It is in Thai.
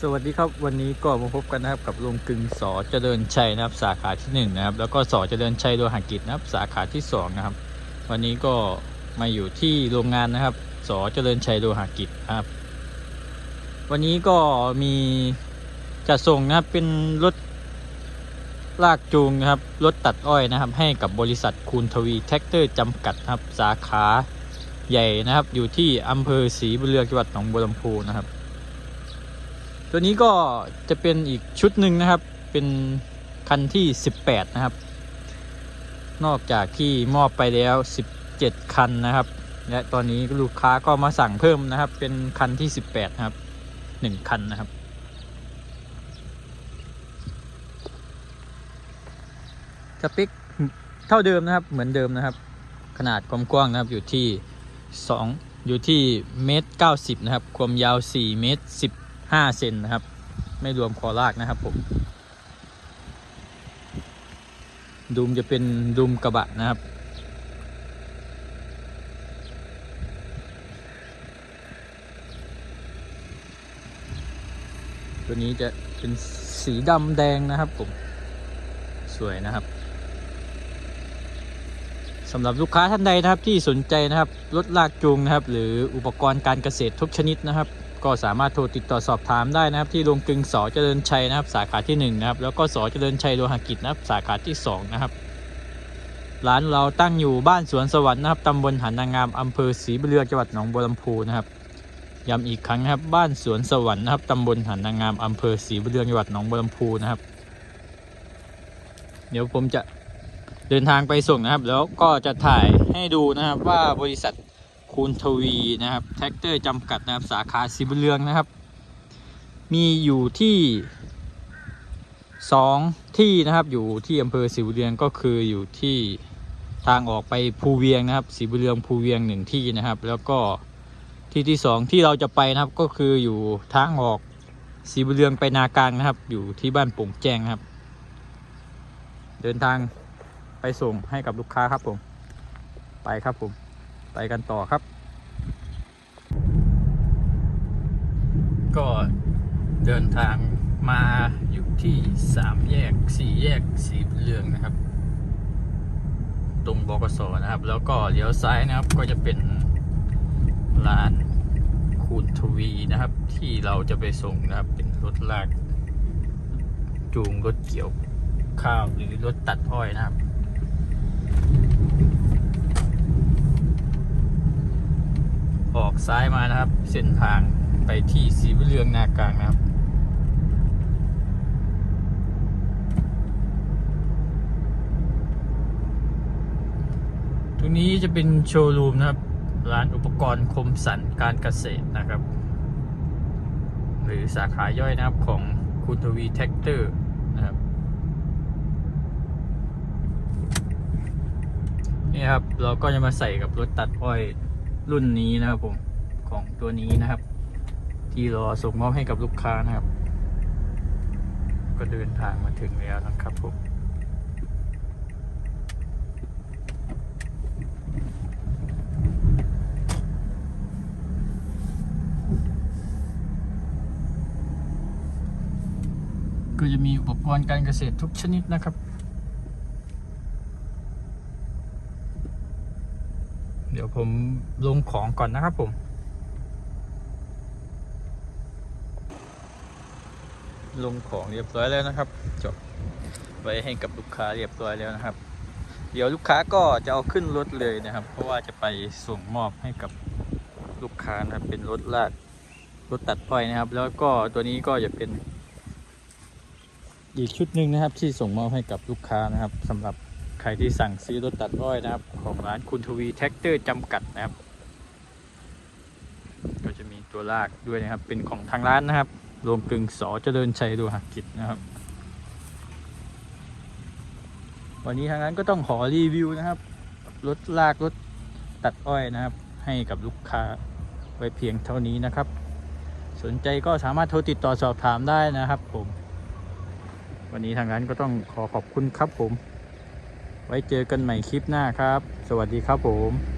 สวัสดีครับวันนี้ก็มาพบกันนะครับกับลุงกึงสอเจริญชัยนะครับสาขาที่หนึ่งนะครับแล้วก็สอเจริญชัยโลหะกิจนะครับสาขาที่สองนะครับวันนี้ก็มาอยู่ที่โรงงานนะครับสอเจริญชัยโลหะกิจนะครับ วันนี้ก็มีจะส่งนะครับเป็นรถลากจูงนะครับรถตัดอ้อยนะครับ ให้กับบริษัทคูณทวีแท็กเตอร์จำกัดนะครับสาขาใหญ่นะครับอยู่ที่อำเภอศรีบุญเรืองจังหวัดหนองบัวลำพูนะครับ ตัวนี้ก็จะเป็นอีกชุดหนึ่งนะครับ เป็นคันที่ 18 นะครับ นอกจากที่มอบไปแล้ว 17 คันนะครับ และตอนนี้ลูกค้าก็มาสั่งเพิ่มนะครับ เป็นคันที่ 18 นะครับ 1 คันนะครับสเปคเท่าเดิมนะครับ เหมือนเดิมนะครับ ขนาดความกว้างนะครับอยู่ที่ 2 อยู่ที่เมตร 90 นะครับ ความยาว 4 เมตร 15เซนนะครับ ไม่รวมคอลากนะครับผมดุมจะเป็นดุมกระบะนะครับ ตัวนี้จะเป็นสีดำแดงนะครับผม สวยนะครับสำหรับลูกค้าท่านใดนะครับที่สนใจนะครับรถลากจูงนะครับ หรืออุปกรณ์การเกษตรทุกชนิดนะครับ ก็สามารถโทรติดต่อสอบถามได้นะครับ ที่โรงกลึงสอเจริญชัยนะครับ สาขาที่1นะครับแล้วก็สอเจริญชัยโลหะกิจนะครับ สาขาที่2นะครับร้านเราตั้งอยู่บ้านสวนสวรรค์นะครับตำบลหันนางามอำเภอศรีบุญเรือจังหวัดหนองบัวลำพูนะครับย้ำอีกครั้งนะครับบ้านสวนสวรรค์นะครับตำบลหันนางามอำเภอศรีบุญเรือจังหวัดหนองบัวลำพูนะครับ เดี๋ยวผมจะเดินทางไปส่งนะครับ แล้วก็จะถ่ายให้ดูนะครับว่าบริษัท คูณทวีนะครับแท็กเตอร์จำกัดนะครับสาขาศรีบุญเรืองนะครับ มีอยู่ที่สองที่นะครับอยู่ที่อำเภอศรีบุญเรืองก็คืออยู่ที่ทางออกไปภูเวียงนะครับศรีบุญเรืองภูเวียงหนึ่งที่นะครับ แล้วก็ที่ที่สองที่เราจะไปนะครับก็คืออยู่ทางออกศรีบุญเรืองไปนากลางนะครับ อยู่ที่บ้านโป่งแจ้งครับ เดินทางไปส่งให้กับลูกค้าครับผม ไปครับผม ไปกันต่อครับ ก็เดินทางมาอยู่ที่สามแยกสี่แยกสีเรืองนะครับ ตรงบกสนะครับ แล้วก็เลี้ยวซ้ายนะครับก็จะเป็นร้านคูณทวีนะครับ ที่เราจะไปส่งนะครับ เป็นรถลาก จูงรถเกี่ยวข้าวหรือรถตัดอ้อยนะครับ ออกซ้ายมานะครับ เส้นทางไปที่สีบุญเรืองนากลางนะครับ ตรงนี้จะเป็นโชว์รูมนะครับ ร้านอุปกรณ์คมสันการเกษตรนะครับ หรือสาขาย่อยนะครับของคุณทวีแท็กเตอร์นะครับนี่ครับ เราก็จะมาใส่กับรถตัดอ้อย รุ่นนี้นะครับผมของตัวนี้นะครับ ที่รอส่งมอบให้กับลูกค้านะครับ ก็เดินทางมาถึงแล้วนะครับผมก็จะมีอุปกรณ์การเกษตรทุกชนิดนะครับ เดี๋ยวผมลงของก่อนนะครับผมลงของเรียบร้อยแล้วนะครับ จบไว้ให้กับลูกค้าเรียบร้อยแล้วนะครับ เดี๋ยวลูกค้าก็จะเอาขึ้นรถเลยนะครับ เพราะว่าจะไปส่งมอบให้กับลูกค้านะครับ เป็นรถลากรถตัดอ้อยนะครับ แล้วก็ตัวนี้ก็จะเป็น อีกชุดหนึ่งนะครับที่ส่งมอบให้กับลูกค้านะครับสำหรับ ใครที่สั่งซื้อรถตัดอ้อยนะครับ ของร้านคุณทวีแท็กเตอร์จำกัดนะครับ ก็จะมีตัวลากด้วยนะครับ เป็นของทางร้านนะครับ รวมกึ่งสอเจริญชัยโลหะกิจนะครับ วันนี้ทางร้านก็ต้องขอรีวิวนะครับ รถลากรถตัดอ้อยนะครับ ให้กับลูกค้าไว้เพียงเท่านี้นะครับ สนใจก็สามารถโทรติดต่อสอบถามได้นะครับผม วันนี้ทางร้านก็ต้องขอขอบคุณครับผม ไว้เจอกันใหม่คลิปหน้าครับ สวัสดีครับผม